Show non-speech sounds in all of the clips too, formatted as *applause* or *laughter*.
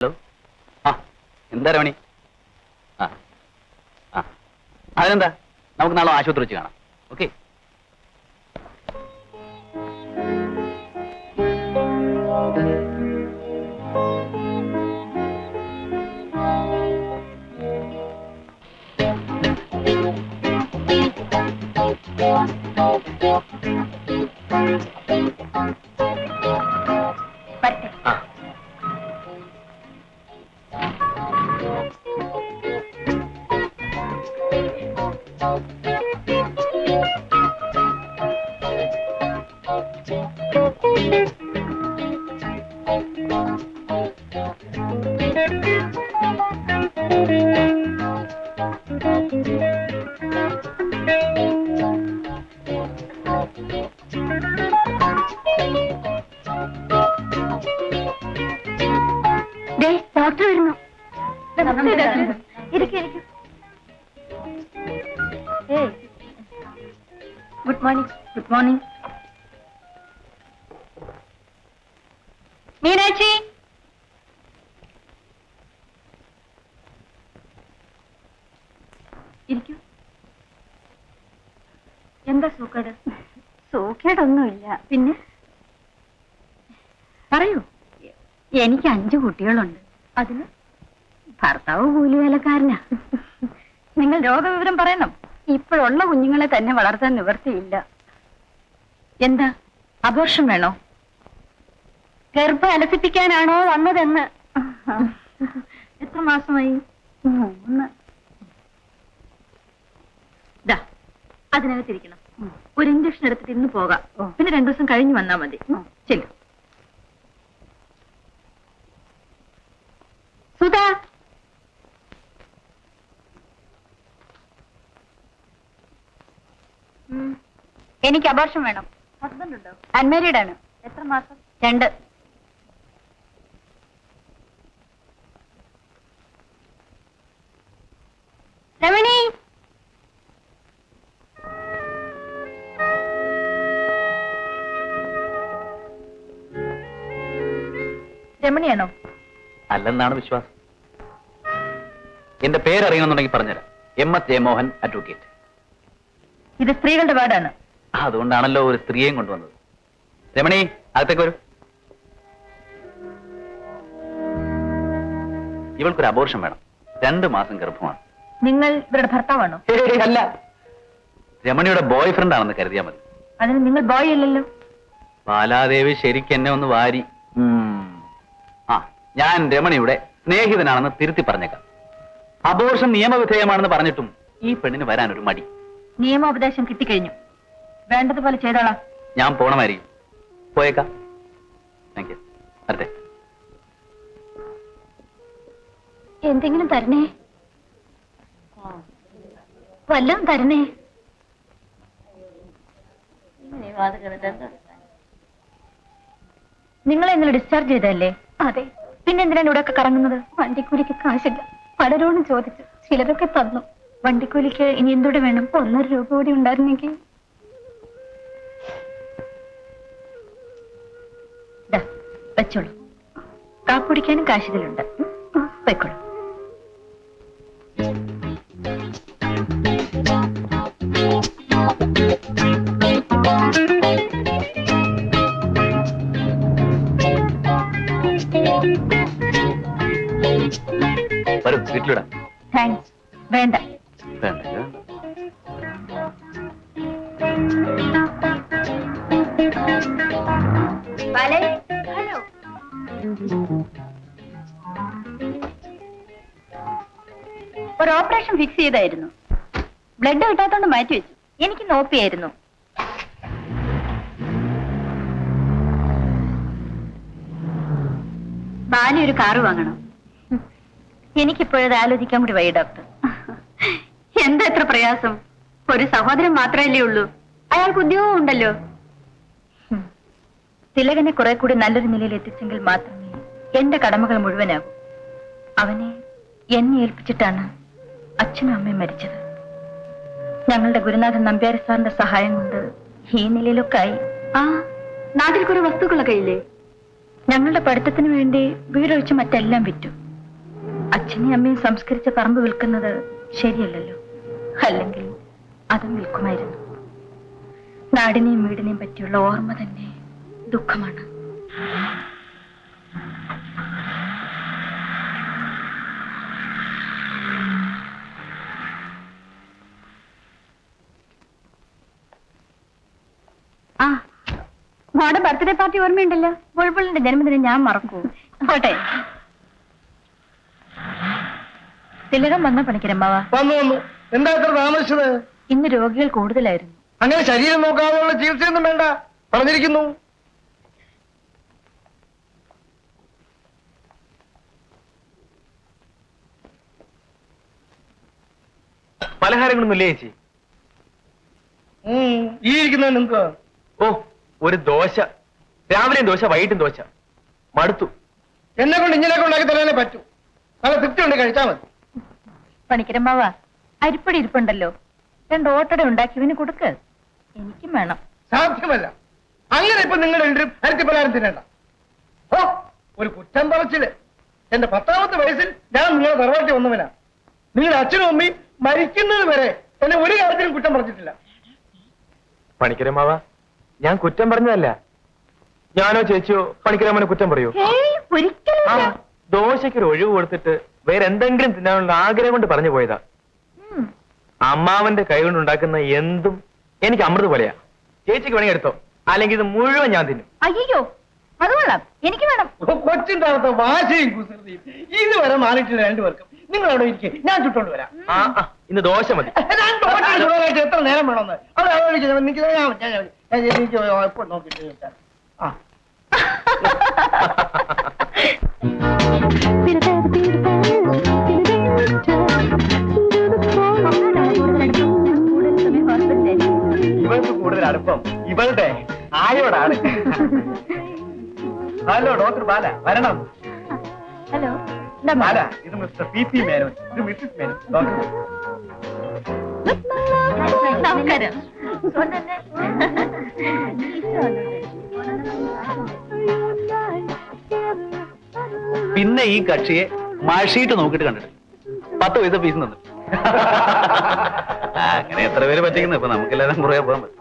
Hello. ആ എന്താ രമണി? ആ ആ. അതിനെന്താ? നമുക്ക് നാളെ ആശുപത്രി വെച്ച് കാണാം. ഓക്കെ. ആ. ഡോക്ടർ വരുന്നു. Good morning good morning. Meenakshi. ഇരിക്കൂ. എന്താ സൂക്കേട്? സൂക്കേടൊന്നുമില്ല. പിന്നെ? പറയൂ. എനിക്ക് അഞ്ചു കുട്ടികളുണ്ട്. അതിന്? ഭർത്താവ് കൂലിവേലക്കാരനാ നിങ്ങൾ രോഗവിവരം പറയണം. ഇപ്പോഴുള്ള കുഞ്ഞുങ്ങളെ തന്നെ വളർത്താൻ നിവർത്തിയില്ല എന്താ? അബോർഷൻ വേണോ? ഗർഭ അലസിപ്പിക്കാനാണോ വന്നതെന്ന്? എത്ര മാസമായി? മൂന്ന് അതിനകത്തിരിക്കണം. ഒരു ഇഞ്ചക്ഷൻ എടുത്തിട്ട് ഇന്ന് പോകാം. പിന്നെ രണ്ടു ദിവസം കഴിഞ്ഞ് വന്നാൽ മതി. ചെല്ലു. സുധാ. എനിക്ക് അബോർഷൻ വേണം. ഹസ്ബൻഡ് ഉണ്ടോ? അൺമാരീഡ് ആണ് എത്ര മാസം? രണ്ട്. രമണി. രമണിയാണോ? അല്ലെന്നാണ് വിശ്വാസം. എന്റെ പേരറിയണമെന്നുണ്ടെങ്കിൽ പറഞ്ഞുതരാം. M S Jayamohan advocate. ഇത് സ്ത്രീകളുടെ വാർഡാണ്. അതുകൊണ്ടാണല്ലോ ഒരു സ്ത്രീയെയും കൊണ്ടുവന്നത്. രമണി അകത്തേക്ക് വരൂ. ഇവൾക്കൊരു അബോർഷൻ വേണം. രണ്ടു മാസം ഗർഭമാണ്. നിങ്ങൾ ഇവരുടെ ഭർത്താവാണോ? അല്ല. രമണിയുടെ ബോയ് ഫ്രണ്ട് ആണെന്ന് കരുതിയാൽ മതി. അതിന് നിങ്ങൾ ബോയ് അല്ലല്ലോ. ബാലാദേവി ശരിക്കും എന്നെ ഒന്ന് വാരി. ഞാൻ രമണിയുടെ സ്നേഹിതനാണെന്ന് തിരുത്തി പറഞ്ഞേക്കാം. അബോർഷൻ നിയമവിധേയമാണെന്ന് പറഞ്ഞിട്ടും ഈ പെണ്ണിന് ഒരു മടി. നിയമോപദേശം കിട്ടിക്കഴിഞ്ഞു. വേണ്ടതുപോലെ ചെയ്തോളാം. ഞാൻ പോണമായിരിക്കും. പോയേക്കാം. താങ്ക് യു വരട്ടെ. എന്തെങ്കിലും തരണേ? വല്ലതും തരണേ? നിങ്ങളെ ഇന്നലെ ഡിസ്ചാർജ് ചെയ്തല്ലേ അതെ. പിന്നെ എന്തിനാണ് ഇവിടെ ഒക്കെ കറങ്ങുന്നത്? വണ്ടിക്കൂലിക്ക് കാശില്ല. പലരോടും ചോദിച്ചു. ചിലതൊക്കെ തന്നു. വണ്ടിക്കൂലിക്ക് ഇനി എന്തോടെ വേണം? ഒന്നര രൂപ കൂടി ഉണ്ടായിരുന്നെങ്കിൽ. വെച്ചോളൂ. കാപ്പുടിക്കാനും കാശികളുണ്ട് വെക്കോളൂ. ഒരു ഓപ്പറേഷൻ ഫിക്സ് ചെയ്തായിരുന്നു. ബ്ലഡ് കിട്ടാത്തോണ്ട് മാറ്റി വെച്ചു. എനിക്ക് നോപ്പിയായിരുന്നു. ബാലി ഒരു കാറ് വാങ്ങണം. എനിക്കിപ്പോഴത് ആലോചിക്കാൻ കൂടി വൈ ഡോക്ടർ. എന്താ എത്ര പ്രയാസം? ഒരു സഹോദരൻ മാത്രമല്ലേ ഉള്ളൂ. അയാൾക്ക് ഉദ്യോഗം ഉണ്ടല്ലോ. തിലകനെ കുറെ കൂടി നല്ലൊരു നിലയിൽ എത്തിച്ചെങ്കിൽ മാത്രമേ എന്റെ കടമകൾ മുഴുവനാകൂ. അവനെ എന്നെ ഏൽപ്പിച്ചിട്ടാണ് അച്ഛനും അമ്മയും മരിച്ചത്. ഞങ്ങളുടെ ഗുരുനാഥൻ നമ്പ്യാരി സാറിന്റെ സഹായം കൊണ്ട് ഈ നിലയിലൊക്കെ ആയി ആ നാട്ടിൽ കുറെ വസ്തുക്കളൊക്കെ ഇല്ലേ? ഞങ്ങളുടെ പഠിത്തത്തിന് വേണ്ടി വീടൊഴിച്ച് മറ്റെല്ലാം വിറ്റു. അച്ഛനെയും അമ്മയും സംസ്കരിച്ച പറമ്പ് വിൽക്കുന്നത് ശരിയല്ലല്ലോ. അല്ലെങ്കിൽ അതും വിൽക്കുമായിരുന്നു. നാടിനെയും വീടിനെയും പറ്റിയുള്ള ഓർമ്മ തന്നെ ദുഃഖമാണ്. ആ മോടെ ബർത്ത്ഡേ പാർട്ടി ഓർമ്മയുണ്ടല്ലോ? ബുൾബുളിന്റെ ജന്മദിനം ഞാൻ മറക്കൂ. പോട്ടെ. തിലകം വന്ന പണിക്കരമ്മാവ. വന്നു വന്നു. എന്താ ഇത്ര താമസിച്ചത്? ഇന്ന് രോഗികൾ കൂടുതലായിരുന്നു. അങ്ങനെ ശരീരം നോക്കാതെയുള്ള ചികിത്സയൊന്നും വേണ്ട. പറഞ്ഞിരിക്കുന്നു. പലഹാരങ്ങളൊന്നും ഇല്ലേ ചേച്ചി ഈ ഇരിക്കുന്നതിന് എന്തുവാ? ഓ ഒരു ദോശ. രാവിലെയും ദോശ വൈകിട്ടും ദോശ. മടുത്തു. എന്നെ കൊണ്ട് ഇങ്ങനെയൊക്കെ ഉണ്ടാക്കി തരാനേ പറ്റൂ. നല്ല തൃപ്തിയുണ്ട് കഴിച്ചാൽ മതി. പണിക്കരമ്മാവ അരിപ്പടി ഇരിപ്പുണ്ടല്ലോ. രണ്ട് ഓട്ടട ഉണ്ടാക്കി ഇവന് കൊടുക്ക്. എനിക്കും വേണം. സാധ്യമല്ല. അങ്ങനെ ഇപ്പൊ നിങ്ങൾ രണ്ടും അരത്തി പലഹാരം തിന്നണ്ട. ഓ ഒരു കുറ്റം പറച്ചിൽ. എന്റെ പത്താമത്തെ വയസ്സിൽ ഞാൻ നിങ്ങളെ തറവാട്ടി വന്നവനാ. നിങ്ങളുടെ അച്ഛനും അമ്മയും മരിക്കുന്നത് വരെ എന്നെ ഒരു കാര്യത്തിലും കുറ്റം പറഞ്ഞിട്ടില്ല. പണിക്കരമാവ ഞാൻ കുറ്റം പറഞ്ഞതല്ല. ഞാനോ ചേച്ചിയോ പണിക്കരമ്മനെ കുറ്റം പറയൂ. ഒരിക്കലും ദോശയ്ക്ക് ഒരു ഒഴിവ് കൊടുത്തിട്ട് വേറെ എന്തെങ്കിലും തിന്നാനുള്ള ആഗ്രഹം കൊണ്ട് പറഞ്ഞു പോയതാ. അമ്മാവന്റെ കൈ കൊണ്ട് ഉണ്ടാക്കുന്ന എന്തും എനിക്ക് അമൃത് പോലെയാ. ചേച്ചിക്ക് വേണമെങ്കിൽ എടുത്തോ. അല്ലെങ്കിൽ ഇത് മുഴുവൻ ഞാൻ തിന്നും. അയ്യോ അത് എനിക്ക് വേണം. കൊച്ചിന്റെ അകത്ത് വാശിയും കുസൃതിയും. ഇതുവരെ മാറിയിട്ടില്ല രണ്ടുപേർക്കും നിങ്ങൾ അവിടെ ഇരിക്കെ. ഞാൻ ചുട്ടോണ്ട് വരാം. ആ ആ, ഇന്ന് ദോശ മതി. ഞാൻ ദോശ ചുടാനായിട്ട് എത്ര നേരം വേണമെന്ന്? അവിടെ ആലോചിച്ച് ഞാൻ- എനിക്ക് ഞാൻ- ഞാൻ- ഞാൻ- ഞാൻ എനിക്ക് എപ്പോ നോക്കിയിട്ട് ചോദിച്ചാൽ. ആ. ഇവൾക്ക് കൂടുതൽ അടുപ്പം. ഇവളുടെ ആയോടാണ്. *laughs* ഹലോ ഡോക്ടർ ബാല. വരണം. ഹലോ ബാല ഇത് മിസ്റ്റർ പി പി മേനോൻ. ഇത് മിസ്സിസ് മേനോൻ. ഡോക്ടർ. നമസ്കാരം. പിന്നെ ഈ കക്ഷിയെ മഴഷീട്ട് നോക്കിട്ട് കണ്ടിട്ട് പത്ത് പൈസ ഫീസ് തന്നു. അങ്ങനെ എത്ര പേര് പറ്റിക്കുന്നു? ഇപ്പൊ നമുക്കെല്ലാരും കുറേ പോകാൻ പറ്റും.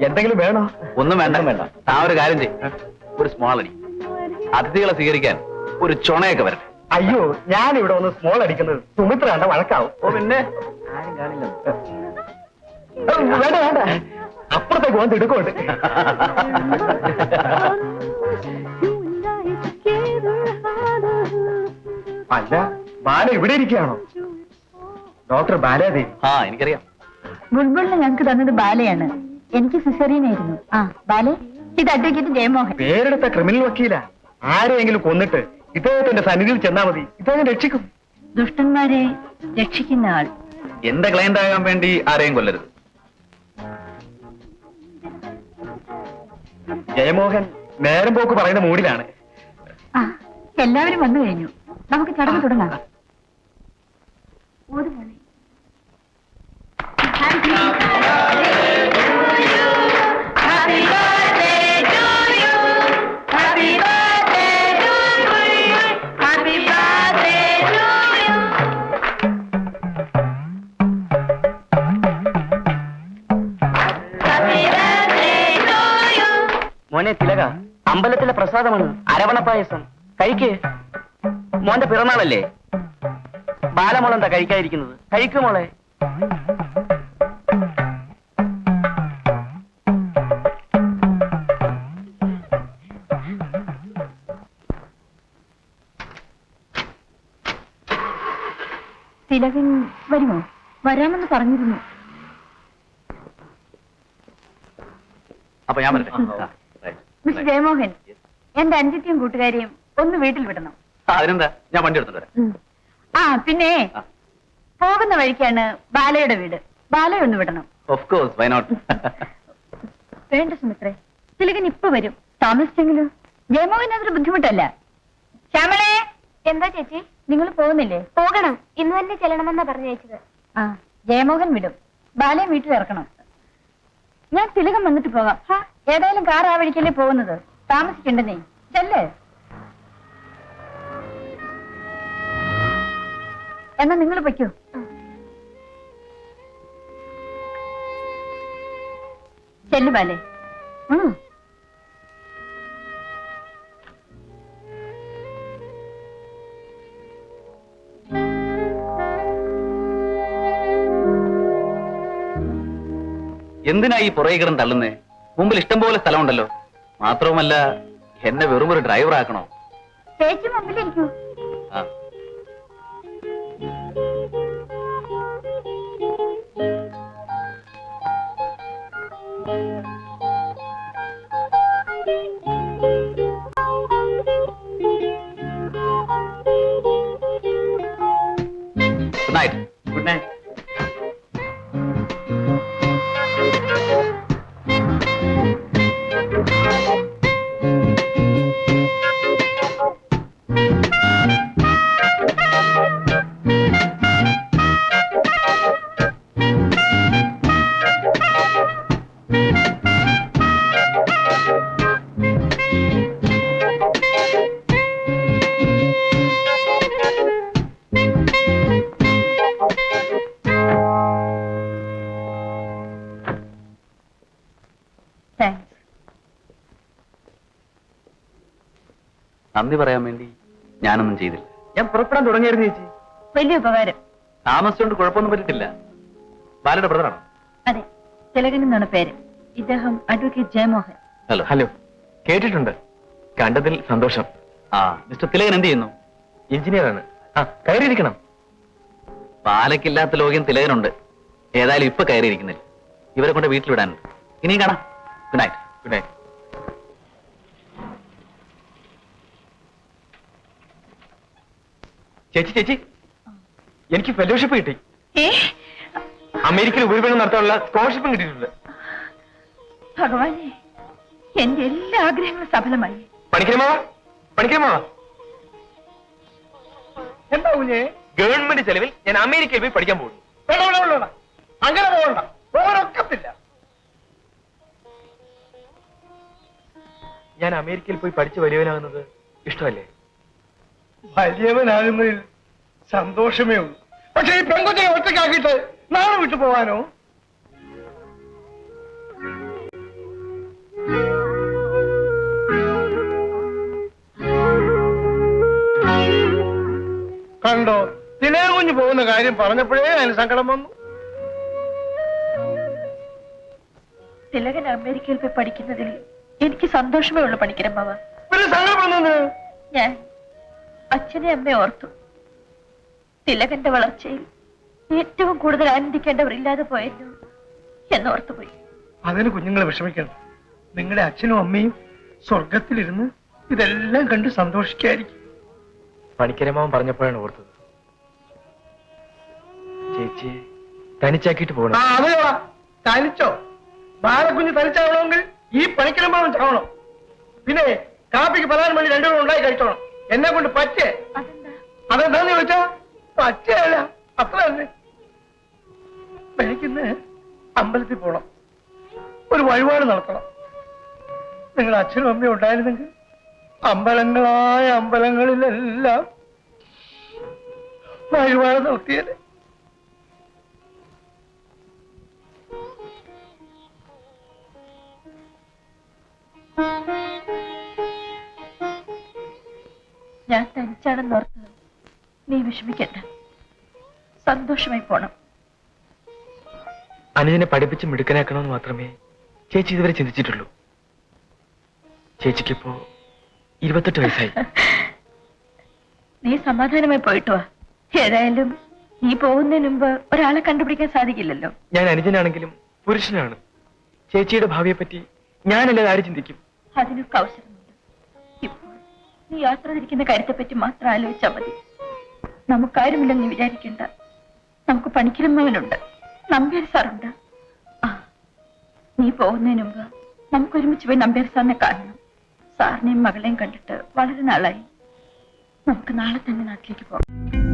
എന്തെങ്കിലും വേണോ? ഒന്നും വേണ്ട. വേണ്ട. ആ ഒരു കാര്യം ചെയ്യും. ഒരു സ്മോൾ അടി. അതിഥികളെ സ്വീകരിക്കാൻ ഒരു ചുണയൊക്കെ വരട്ടെ. അയ്യോ ഞാൻ ഇവിടെ ഒന്ന് സ്മോൾ അടിക്കുന്നത് സുമിത്ര കണ്ട വഴക്കാവും. ഓ പിന്നെ? ആരും കാണില്ല. വേണ്ട വേണ്ട. അപ്പുറത്തേക്ക് വന്ന് എടുക്കോട്ട് അല്ല ബാല ഇവിടെ ഇരിക്കുകയാണോ? ഡോക്ടർ ബാലാദേവി. ആ എനിക്കറിയാം. ബുൾബുളിന് ഞങ്ങൾക്ക് തന്നത് ബാലയാണ്. എനിക്ക് സിസറിയനായിരുന്നു ആ ബാലെ ഇത് അഡ്വക്കേറ്റ് ജയമോഹൻ. പേരെടുത്ത ക്രിമിനൽ വക്കീല. ആരെയെങ്കിലും കൊന്നിട്ട് ഇദ്ദേഹത്തിന്റെ സന്നിധിയിൽ ചെന്നാ മതി. ഇദ്ദേഹം രക്ഷിക്കും. ദുഷ്ടന്മാരെ രക്ഷിക്കുന്ന ആൾ. എന്റെ ക്ലയന്റ് ആകാൻ വേണ്ടി ആരെയും കൊല്ലരുത്. ജയമോഹൻ നേരം പോക്ക് പറയുന്ന മൂടിലാണ്. ആ എല്ലാവരും വന്നു കഴിഞ്ഞു. നമുക്ക് ചടങ്ങ് തുടങ്ങാം. മോനെ തിലക അമ്പലത്തിലെ പ്രസാദമാണ്. അരവണ പായസം. കഴിക്ക്. മോന്റെ പിറന്നാളല്ലേ? ബാലമോളെന്താ കഴിക്കാതിരിക്കുന്നത്? കഴിക്കു മോളെ. തിലകൻ വരുമോ? വരാമെന്ന് പറഞ്ഞിരുന്നു. അപ്പൊ ഞാൻ പറഞ്ഞു മിസ്റ്റർ. ജയമോഹൻ എന്റെ അഞ്ചിറ്റിയും കൂട്ടുകാരിയും ഒന്ന് വീട്ടിൽ വിടണം. ആ, അതിനെന്താ? ഞാൻ വണ്ടി എടുത്തിട്ട് വരാം. ആ പിന്നെ ആ. പോകുന്ന വഴിക്കാണ് ബാലയുടെ വീട്. ബാലയെ ഒന്ന് വിടണം. ഓഫ് കോഴ്സ് വൈ നോട്ട് വേണ്ട സുമിത്രേ തിലകൻ ഇപ്പൊ വരും. താമസിച്ചെങ്കിലോ? ജയമോഹൻ അതൊരു ബുദ്ധിമുട്ടല്ല. ശ്യാമളേ എന്താ ചേച്ചി? നിങ്ങൾ പോകുന്നില്ലേ? പോകണം. ഇന്ന് തന്നെ ചെല്ലണമെന്നാ പറഞ്ഞയച്ചത് ആ ജയമോഹൻ വിടും. ബാലയെ വീട്ടിൽ ഇറക്കണം. ഞാൻ തിലകം വന്നിട്ട് പോകാം. ഏതായാലും കാർ ആ വഴിക്കല്ലേ പോകുന്നത്? താമസിക്കണ്ടേ ചെല്ലേ. എന്നാ നിങ്ങൾ പൊയ്ക്കോ. ചെല്ലു ബാലേ. ഉം. എന്തിനാ തള്ളുന്നേ? മുമ്പിൽ ഇഷ്ടം പോലെ സ്ഥലമുണ്ടല്ലോ. മാത്രവുമല്ല എന്നെ വെറും ഒരു ഡ്രൈവർ ആക്കണോ? ചേച്ചി മുമ്പിലിരിക്കൂ. ആ. ഗുഡ് നൈറ്റ് ഗുഡ് നൈറ്റ് നന്ദി പറയാൻ വേണ്ടി ഞാനൊന്നും ചെയ്തില്ല. ഞാൻ പുറപ്പെടാൻ തുടങ്ങിയായിരുന്നു ചേച്ചി. വലിയ ഉപകാരം. താമസിച്ചുകൊണ്ട് കുഴപ്പമൊന്നും പറ്റിട്ടില്ല. ബാലയുടെ ബ്രദറാണോ അതെ തിലകൻ എന്നാണ് പേര്. ഇദ്ദേഹം അഡ്വക്കേറ്റ് ജയമോഹൻ. ഹലോ. ഹലോ കേട്ടിട്ടുണ്ട്. കണ്ടതിൽ സന്തോഷം. ആ മിസ്റ്റർ തിലകൻ എന്ത് ചെയ്യുന്നു? എഞ്ചിനീയറാണ്. ആ കയറിയിരിക്കണം. പാലക്കില്ലാത്ത ലോകം തിലകനുണ്ട്. ഏതായാലും ഇപ്പൊ കയറിയിരിക്കുന്നില്ല. ഇവരെ കൊണ്ട് വീട്ടിൽ വിടാനുണ്ട്. ഇനിയും കാണാം. ഗുഡ് നൈറ്റ് ഗുഡ് നൈറ്റ് ചേച്ചി ചേച്ചി. എനിക്ക് ഫെലോഷിപ്പ് കിട്ടി. ഏ? അമേരിക്കയിൽ ഉപരിപഠനം നടത്താനുള്ള സ്കോളർഷിപ്പും കിട്ടിയിട്ടുണ്ട്. ഭഗവാനെ എന്റെ എല്ലാ ആഗ്രഹങ്ങളും സഫലമായി. പണിക്കരമാവാ പണിക്കരമാവാ എന്താ കുഞ്ഞേ? ഗവൺമെന്റ് ചെലവിൽ ഞാൻ അമേരിക്കയിൽ പോയി പഠിക്കാൻ പോകുന്നു. വേണ്ട വേണ്ട വേണ്ട, വേണ്ട. അങ്ങനെ പോകണ്ട. പോകാനൊക്കത്തില്ല ഞാൻ അമേരിക്കയിൽ പോയി പഠിച്ച് വലിയവനാകുന്നത് ഇഷ്ടമല്ലേ? വലിയവനാകുന്നതിൽ സന്തോഷമേ ഉള്ളൂ. പക്ഷെ ഈ പെൺകുട്ടിയെ ഒറ്റക്കാക്കിയിട്ട് നാളെ വിട്ടു പോവാനോ കണ്ടോ ദിനേ കുഞ്ഞു പോകുന്ന കാര്യം പറഞ്ഞപ്പോഴേ അതിന് സങ്കടം വന്നു. തിലകൻ അമേരിക്കയിൽ പോയി പഠിക്കുന്നതിൽ എനിക്ക് സന്തോഷമേ ഉള്ളൂ പണിക്കരമ്മാവ പിന്നെ സങ്കടപ്പെടുന്നത് ഞാൻ അച്ഛനെ അമ്മ ഓർത്തു. തിലകന്റെ വളർച്ചയിൽ ഏറ്റവും കൂടുതൽ ആനന്ദിക്കേണ്ടവരില്ലാതെ പോയല്ലോ എന്നോർത്തുപോയി. അതിന് കുഞ്ഞുങ്ങളെ വിഷമിക്കണം നിങ്ങളുടെ അച്ഛനും അമ്മയും സ്വർഗത്തിലിരുന്ന് ഇതെല്ലാം കണ്ട് സന്തോഷിക്കായിരിക്കും. പണിക്കരമാവൻ പറഞ്ഞപ്പോഴാണ് ഓർത്തത്. ചേച്ചി തനിച്ചാക്കിയിട്ട് ആ പോകണം. തനിച്ചോ? ബാലക്കുഞ്ഞ് തനിച്ചാവണമെങ്കിൽ ഈ പണിക്കരമാവൻ ചാവണം. പിന്നെ കാപ്പിക്ക് പലഹാരം വേണ്ടി രണ്ടുപേരും ഉണ്ടായി കഴിച്ചോണം. എന്നെ കൊണ്ട് പറ്റേ? അതെന്താ? അതെന്താന്ന് ചോദിച്ചാ? പറ്റയല്ല അത്ര തന്നെ. എനിക്കിന്ന് അമ്പലത്തിൽ പോണം. ഒരു വഴിപാട് നടത്തണം. നിങ്ങളുടെ അച്ഛനും അമ്മയും ഉണ്ടായിരുന്നെങ്കിൽ അമ്പലങ്ങളായ അമ്പലങ്ങളിലെല്ലാം വഴിപാട് നടത്തിയത് ഞാൻ തനിച്ചാണെന്നോർത്ത് നീ വിഷമിക്കണ്ട. സന്തോഷമായി പോണം. അനുജനെ പഠിപ്പിച്ച് മിടുക്കനാക്കണമെന്ന് മാത്രമേ ചേച്ചി ഇതുവരെ ചിന്തിച്ചിട്ടുള്ളൂ. ചേച്ചിക്കിപ്പോ ഇരുപത്തെട്ട് വയസ്സായി. *laughs* നീ സമാധാനമായി പോയിട്ടോ ഏതായാലും നീ പോകുന്നതിന് മുമ്പ് ഒരാളെ കണ്ടുപിടിക്കാൻ സാധിക്കില്ലല്ലോ. ഞാൻ അനുജനാണെങ്കിലും പുരുഷനാണ്. ചേച്ചിയുടെ ഭാവിയെ പറ്റി ഞാനല്ലാതെ ആര് ചിന്തിക്കും? അതിനൊക്കെ ഇപ്പോൾ നീ യാത്ര തിരിക്കുന്ന കാര്യത്തെപ്പറ്റി മാത്രം ആലോചിച്ചാൽ മതി. നമുക്കാരുമില്ലെന്ന് വിചാരിക്കണ്ട. നമുക്ക് പണിക്കിരുന്നവനുണ്ട്. നമ്പ്യാർ സാറുണ്ട്. നീ പോകുന്നതിന് മുമ്പ് നമുക്ക് ഒരുമിച്ച് പോയി നമ്പ്യാർ സാറിനെ കാണണം. സാറിനെയും മകളെയും കണ്ടിട്ട് വളരെ നാളായി. നമുക്ക് നാളെ തന്നെ നാട്ടിലേക്ക് പോകാം.